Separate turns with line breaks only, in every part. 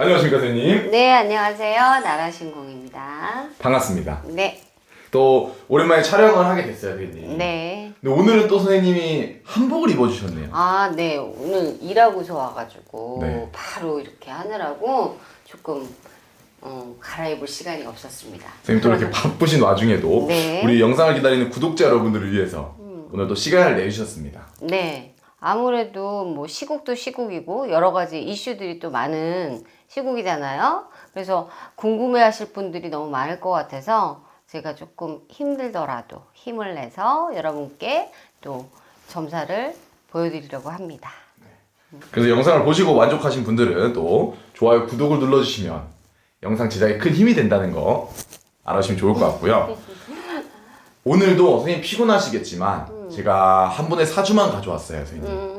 안녕하십니까 선생님
네, 안녕하세요. 나라신공입니다.
반갑습니다
네,
또 오랜만에 촬영을 하게 됐어요 선생님
네.
근데 오늘은 또 선생님이 한복을 입어주셨네요
아, 네. 오늘 일하고서 와가지고
네.
바로 이렇게 하느라고 조금 어, 갈아입을 시간이 없었습니다.
선생님 또 이렇게 바쁘신 와중에도
네.
우리 영상을 기다리는 구독자 여러분들을 위해서
음.
오늘 또 시간을 내주셨습니다
네. 아무래도 뭐 시국도 시국이고 여러 가지 이슈들이 또 많은 시국이잖아요. 그래서 궁금해 하실 분들이 너무 많을 것 같아서 제가 조금 힘들더라도 힘을 내서 여러분께 또 점사를 보여드리려고 합니다.
그래서 영상을 보시고 만족하신 분들은 또 좋아요 구독을 눌러주시면 영상 제작에 큰 힘이 된다는 거 알아주시면 좋을 것 같고요. 오늘도 선생님 피곤하시겠지만 제가 한 분의 사주만 가져왔어요 선생님.
음,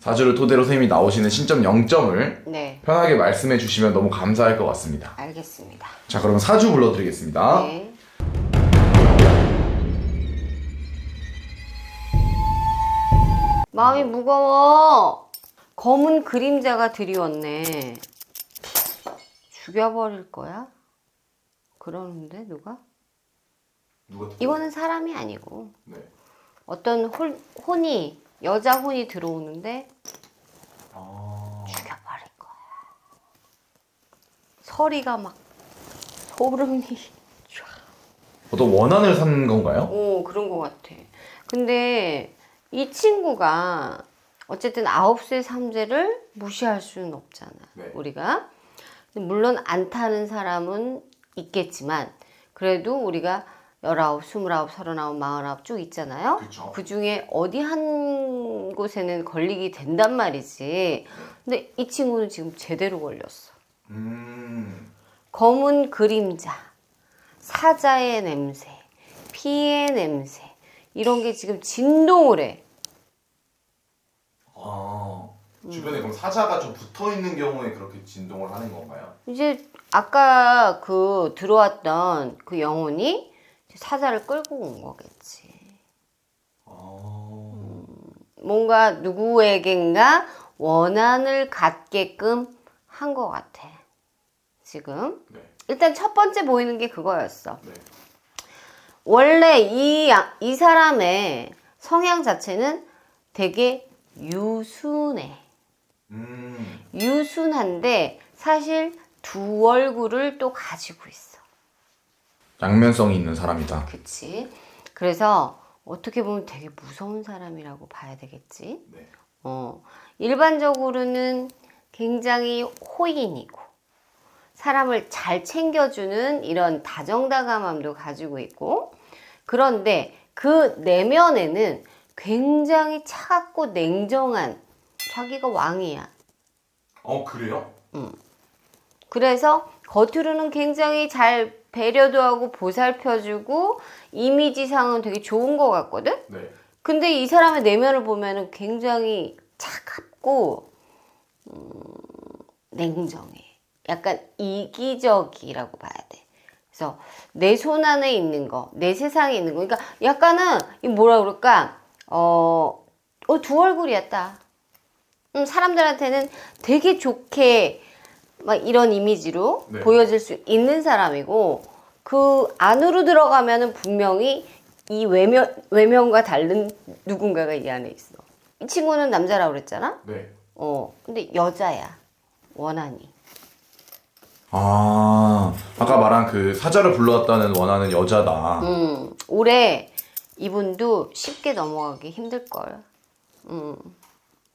사주를 토대로 선생님이 나오시는 신점 0점을
네.
편하게 말씀해 주시면 너무 감사할 것 같습니다.
알겠습니다.
자, 그러면 사주 불러드리겠습니다.
네. 마음이 무거워. 검은 그림자가 드리웠네. 죽여버릴 거야? 그러는데 누가?
누가
이거는 사람이 아니고
네.
어떤 홀, 혼이 여자 혼이 들어오는데
아...
죽여버릴 거야. 서리가 막 소름이 쫙.
어떤 원한을 산 건가요?
오, 그런 것 같아. 근데 이 친구가 어쨌든 아홉 수의 삼재를 무시할 수는 없잖아.
네.
우리가. 물론 안 타는 사람은 있겠지만 그래도 우리가 열아홉, 스물아홉, 서른아홉, 마흔아홉 쭉 있잖아요.
그쵸.
그 중에 어디 한 곳에는 걸리게 된단 말이지. 근데 이 친구는 지금 제대로 걸렸어.
음...
검은 그림자, 사자의 냄새, 피의 냄새, 이런 게 지금 진동을 해.
아... 주변에 그럼 사자가 좀 붙어 있는 경우에 그렇게 진동을 하는 건가요?
이제 아까 그 들어왔던 그 영혼이 사자를 끌고 온 거겠지.
아...
뭔가 누구에겐가 원한을 갖게끔 한 것 같아. 지금.
네.
일단 첫 번째 보이는 게 그거였어.
네.
원래 이, 야- 이 사람의 성향 자체는 되게 유순해.
음...
유순한데 사실 두 얼굴을 또 가지고 있어.
양면성이 있는 사람이다.
그치? 그래서 어떻게 보면 되게 무서운 사람이라고 봐야 되겠지?
네.
어, 일반적으로는 굉장히 호인이고, 사람을 잘 챙겨주는 이런 다정다감함도 가지고 있고, 그런데 그 내면에는 굉장히 차갑고 냉정한 자기가 왕이야.
어, 그래요?
그래서 겉으로는 굉장히 잘 배려도 하고 보살펴주고 이미지상은 되게 좋은 것 같거든?
네.
근데 이 사람의 내면을 보면은 굉장히 차갑고 음, 냉정해. 약간 이기적이라고 봐야 돼. 그래서 내 손 안에 있는 거, 내 세상에 있는 거. 그러니까 약간은 이 뭐라 그럴까? 어, 어, 두 얼굴이었다. 음, 사람들한테는 되게 좋게 막 이런 이미지로
네.
보여질 수 있는 사람이고 그 안으로 들어가면은 분명히 이 외면 외면과 다른 누군가가 이 안에 있어. 이 친구는 남자라고 그랬잖아.
네.
어, 근데 여자야. 원한이.
아... 아까 말한 그 사자를 불러왔다는 원하는 여자다.
음, 올해 이분도 쉽게 넘어가기 힘들 걸. 음,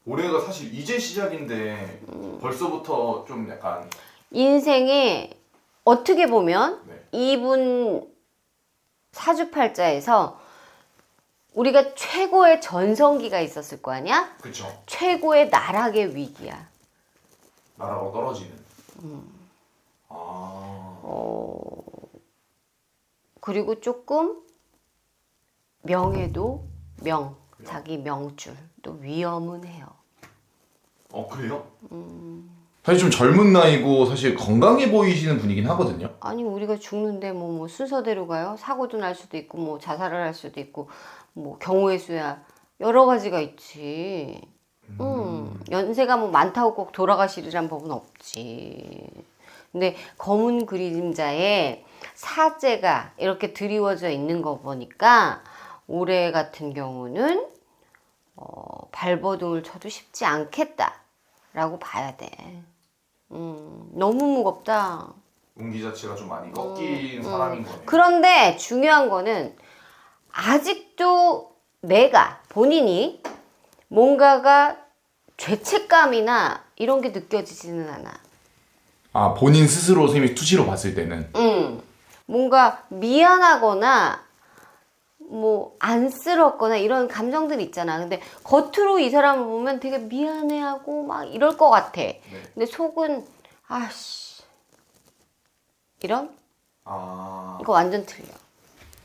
올해가 사실 이제 시작인데 벌써부터 좀 약간
인생에 어떻게 보면
네.
이분 사주팔자에서 우리가 최고의 전성기가 있었을 거 아니야?
그쵸
최고의 나락의 위기야.
나라고 떨어지는
음.
아
어, 그리고 조금 명예도 명, 자기 명줄, 또 위험은 해요.
어 그래요? 사실 좀 젊은 나이고 사실 건강해 보이시는 분이긴 하거든요
아니 우리가 죽는데 뭐, 뭐 순서대로 가요? 사고도 날 수도 있고 뭐 자살을 할 수도 있고 뭐 경우의 수야 여러 가지가 있지. 음, 연세가 뭐 많다고 꼭 돌아가시리란 법은 없지. 근데 검은 그림자에 사제가 이렇게 드리워져 있는 거 보니까 올해 같은 경우는 어, 발버둥을 쳐도 쉽지 않겠다라고 봐야 돼. 음, 너무 무겁다.
운기 자체가 좀 많이 꺾인 사람인 거네요.
그런데 중요한 거는 아직도 내가 본인이 뭔가가 죄책감이나 이런 게 느껴지지는 않아.
아 본인 스스로 선생님이 투시로 봤을 때는
음, 뭔가 미안하거나 뭐 안쓰럽거나 이런 감정들이 있잖아. 근데 겉으로 이 사람을 보면 되게 미안해하고 막 이럴 것 같아. 근데 속은 아씨 이런
아
이거 완전 틀려.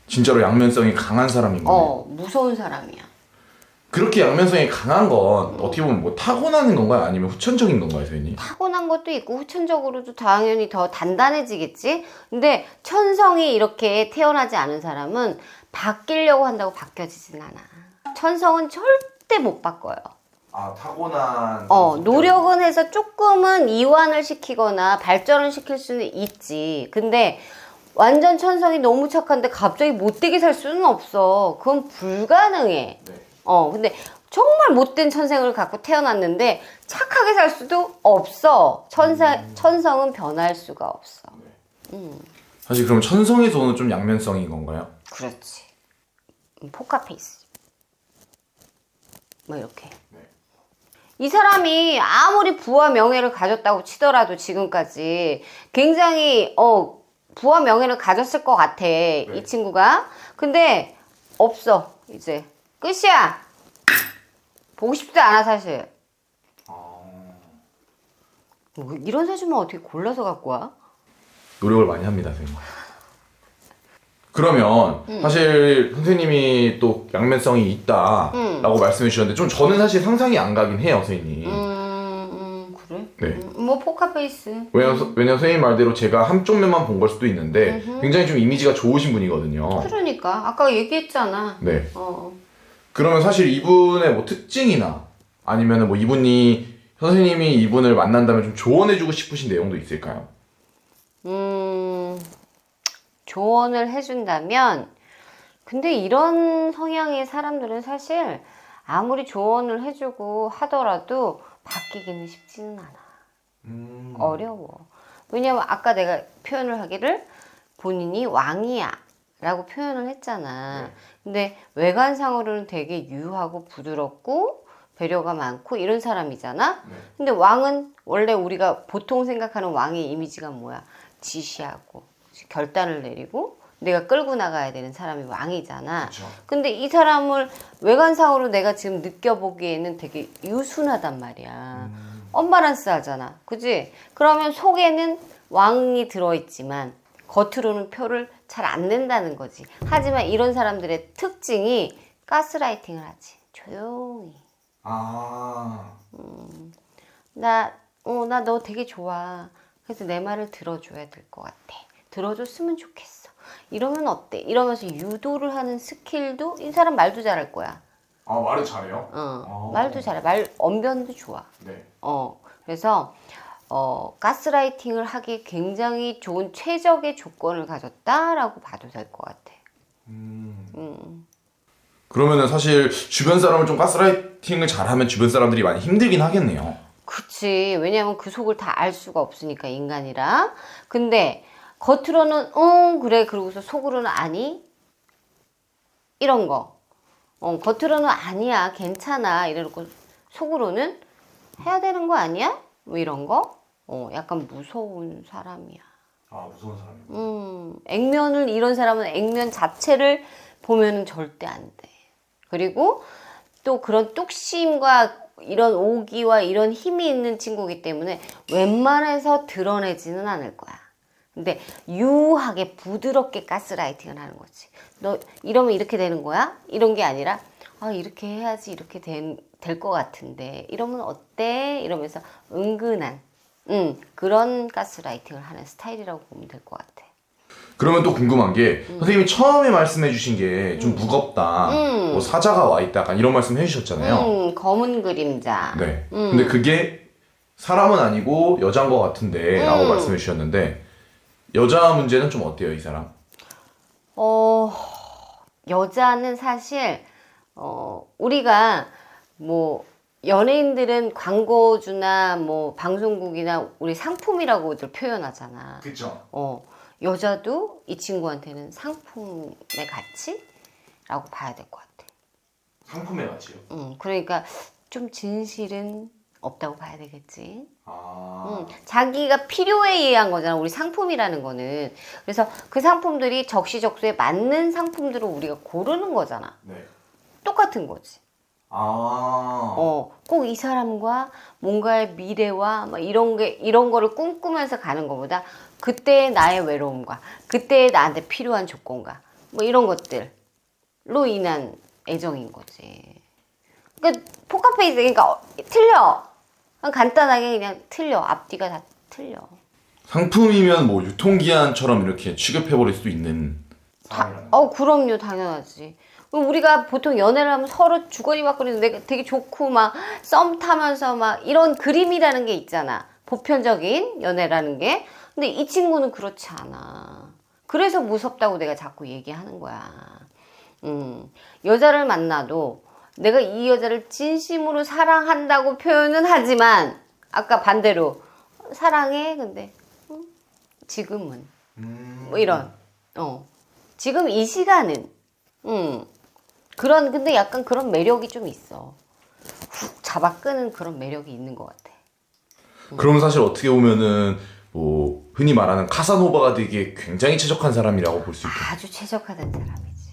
진짜로 양면성이 강한 사람인 거네요.
어 무서운 사람이야.
그렇게 양면성이 강한 건 어떻게 보면 뭐 타고나는 건가요? 아니면 후천적인 건가요, 선생님?
타고난 것도 있고 후천적으로도 당연히 더 단단해지겠지. 근데 천성이 이렇게 태어나지 않은 사람은 바뀌려고 한다고 바뀌어지진 않아. 천성은 절대 못 바꿔요.
아 타고난
어, 노력은 해서 조금은 이완을 시키거나 발전을 시킬 수는 있지. 근데 완전 천성이 너무 착한데 갑자기 못되게 살 수는 없어. 그건 불가능해.
네.
어, 근데 정말 못된 천생을 갖고 태어났는데 착하게 살 수도 없어. 천사, 천성은 변할 수가 없어.
사실 그럼 천성에서는 좀 양면성인 건가요?
그렇지. 음, 포카페이스. 뭐 이렇게.
네.
이 사람이 아무리 부와 명예를 가졌다고 치더라도 지금까지 굉장히 어 부와 명예를 가졌을 것 같아 이 친구가. 근데 없어 이제 끝이야. 보고 싶지 않아 사실. 뭐 이런 사진만 어떻게 골라서 갖고 와?
노력을 많이 합니다, 선생님. 그러면 사실 선생님이 또 양면성이 있다라고 말씀해 주셨는데 좀 저는 사실 상상이 안 가긴 해요, 선생님.
음, 음 그래?
네.
음, 뭐 포카페이스.
왜냐면, 왜냐면 선생님 말대로 제가 한쪽 면만 본 걸 수도 있는데 굉장히 좀 이미지가 좋으신 분이거든요.
그러니까 아까 얘기했잖아.
네.
어.
그러면 사실 이분의 뭐 특징이나 아니면은 뭐 이분이 선생님이 이분을 만난다면 좀 조언해주고 싶으신 내용도 있을까요?
음, 조언을 해준다면, 근데 이런 성향의 사람들은 사실 아무리 조언을 해주고 하더라도 바뀌기는 쉽지는 않아.
음.
어려워. 왜냐면 아까 내가 표현을 하기를 본인이 왕이야. 라고 표현을 했잖아.
네.
근데 외관상으로는 되게 유하고 부드럽고 배려가 많고 이런 사람이잖아.
네.
근데 왕은 원래 우리가 보통 생각하는 왕의 이미지가 뭐야? 지시하고 결단을 내리고 내가 끌고 나가야 되는 사람이 왕이잖아.
그렇죠.
근데 이 사람을 외관상으로 내가 지금 느껴보기에는 되게 유순하단 말이야. 언바란스 하잖아. 그지? 그러면 속에는 왕이 들어있지만 겉으로는 표를 잘 안 낸다는 거지. 하지만 이런 사람들의 특징이 가스라이팅을 하지. 조용히.
아.
나, 어, 나 너 되게 좋아. 그래서 내 말을 들어줘야 될 것 같아. 들어줬으면 좋겠어. 이러면 어때? 이러면서 유도를 하는 스킬도 이 사람 말도 잘할 거야.
아 말을 잘해요?
어,
어.
말도 잘해. 말 언변도 좋아.
네.
어, 그래서 어, 가스라이팅을 하기 굉장히 좋은 최적의 조건을 가졌다라고 봐도 될 것 같아. 음.
그러면은 사실 주변 사람을 좀 가스라이팅을 잘하면 주변 사람들이 많이 힘들긴 하겠네요.
그치. 왜냐면 그 속을 다 알 수가 없으니까, 인간이라. 근데, 겉으로는, 응, 그래. 그러고서 속으로는 아니? 이런 거. 어, 겉으로는 아니야. 괜찮아. 이러고, 속으로는 해야 되는 거 아니야? 뭐 이런 거? 어, 약간 무서운 사람이야.
아 무서운 사람이요.
음, 액면을, 이런 사람은 액면 자체를 보면은 절대 안 돼. 그리고 또 그런 뚝심과 이런 오기와 이런 힘이 있는 친구기 때문에 웬만해서 드러내지는 않을 거야. 근데 유하게 부드럽게 가스라이팅을 하는 거지. 너 이러면 이렇게 되는 거야? 이런 게 아니라 아 이렇게 해야지 이렇게 될 것 같은데 이러면 어때? 이러면서 은근한 음, 그런 가스라이팅을 하는 스타일이라고 보면 될 것 같아.
그러면 또 궁금한 게 선생님이 처음에 말씀해 주신 게 좀 무겁다.
음.
뭐 사자가 와 있다. 약간 이런 말씀 해 주셨잖아요.
음, 검은 그림자.
네.
음.
근데 그게 사람은 아니고 여자인 것 같은데 라고
음.
말씀해 주셨는데 여자 문제는 좀 어때요, 이 사람?
어, 여자는 사실, 어, 우리가 뭐, 연예인들은 광고주나 뭐, 방송국이나 우리 상품이라고들 표현하잖아.
그쵸.
어, 여자도 이 친구한테는 상품의 가치라고 봐야 될 것 같아.
상품의 가치요.
음, 그러니까 좀 진실은 없다고 봐야 되겠지.
아.
음, 자기가 필요에 의한 거잖아. 우리 상품이라는 거는. 그래서 그 상품들이 적시적소에 맞는 상품들을 우리가 고르는 거잖아.
네.
똑같은 거지.
아.
어, 꼭 이 사람과 뭔가의 미래와 막 이런 게 이런 거를 꿈꾸면서 가는 것보다 그때의 나의 외로움과 그때의 나한테 필요한 조건과 뭐 이런 것들로 인한 애정인 거지. 그러니까 포카페이스 그러니까 어, 틀려. 그냥 간단하게 그냥 틀려. 앞뒤가 다 틀려.
상품이면 뭐 유통기한처럼 이렇게 취급해버릴 수도 있는
다, 어, 그럼요, 당연하지. 우리가 보통 연애를 하면 서로 주거니 받거니 내가 되게 좋고 막 썸 타면서 막 이런 그림이라는 게 있잖아. 보편적인 연애라는 게. 근데 이 친구는 그렇지 않아. 그래서 무섭다고 내가 자꾸 얘기하는 거야. 음, 여자를 만나도 내가 이 여자를 진심으로 사랑한다고 표현은 하지만 아까 반대로 사랑해 근데 음, 지금은
음.
뭐 이런 어 지금 이 시간은 음 그런 근데 약간 그런 매력이 좀 있어. 훅 잡아 끄는 그런 매력이 있는 것 같아.
그럼 사실 어떻게 보면은 뭐 흔히 말하는 카사노바가 되기에 굉장히 최적한 사람이라고 볼 수 있겠네요.
아주 최적화된 사람이지.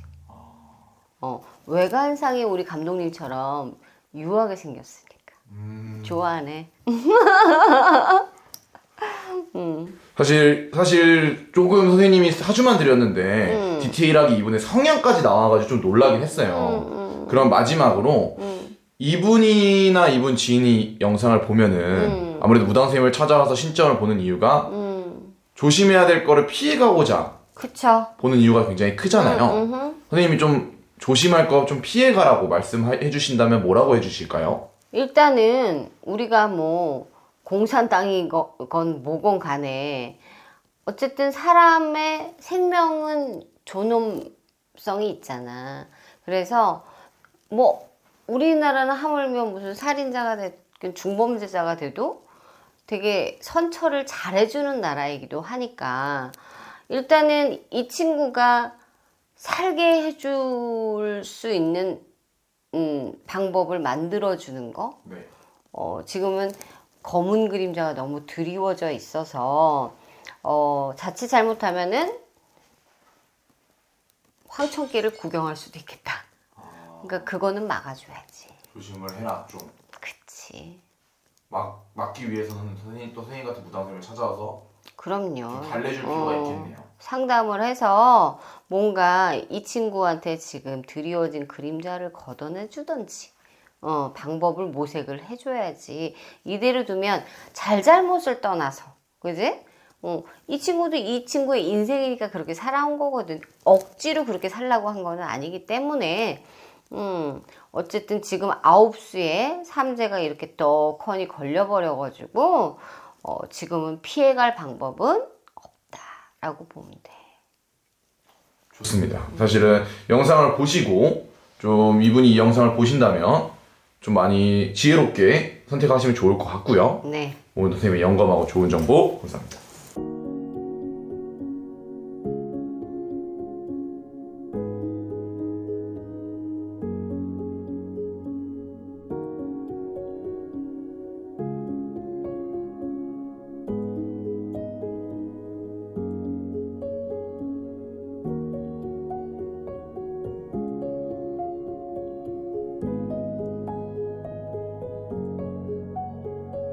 어 외관상이 우리 감독님처럼 유하게 생겼으니까.
음.
좋아하네
사실 사실 조금 선생님이 사주만 드렸는데
음.
디테일하게 이분의 성향까지 나와가지고 좀 놀라긴 했어요.
음,
그럼 마지막으로
음.
이분이나 이분 지인이 영상을 보면은
음.
아무래도 무당 선생님을 찾아와서 신점을 보는 이유가
음,
조심해야 될 거를 피해가고자
그쵸
보는 이유가 굉장히 크잖아요.
음, 음흠.
선생님이 좀 조심할 거 좀 피해가라고 말씀해 주신다면 뭐라고 해주실까요?
일단은 우리가 뭐 공산 땅이건 뭐건 간에 어쨌든 사람의 생명은 존엄성이 있잖아. 그래서 뭐 우리나라는 하물며 무슨 살인자가 됐든 중범죄자가 돼도 되게 선처를 잘해주는 나라이기도 하니까 일단은 이 친구가 살게 해줄 수 있는 음, 방법을 만들어주는 거.
네.
어, 지금은 검은 그림자가 너무 드리워져 있어서 어, 자칫 잘못하면은 황천길을 구경할 수도 있겠다. 그러니까 그거는 막아줘야지.
조심을 해라 좀.
그치.
막 막기 위해서는 선생님 또 선생님 같은 무당 선생님을 찾아와서
그럼요.
달래줄
어,
필요가 있겠네요.
상담을 해서 뭔가 이 친구한테 지금 드리워진 그림자를 걷어내 주던지 어, 방법을 모색을 해줘야지 이대로 두면 잘잘못을 떠나서 그지? 어, 이 친구도 이 친구의 인생이니까 그렇게 살아온 거거든 억지로 그렇게 살라고 한 거는 아니기 때문에 음, 어쨌든 지금 아홉 수에 삼재가 이렇게 떡하니 걸려버려가지고 어, 지금은 피해갈 방법은 없다라고 보면 돼.
좋습니다. 사실은 영상을 보시고 좀 이분이 이 영상을 보신다면 좀 많이 지혜롭게 선택하시면 좋을 것 같고요.
네.
오늘 선생님의 영감하고 좋은 정보 감사합니다.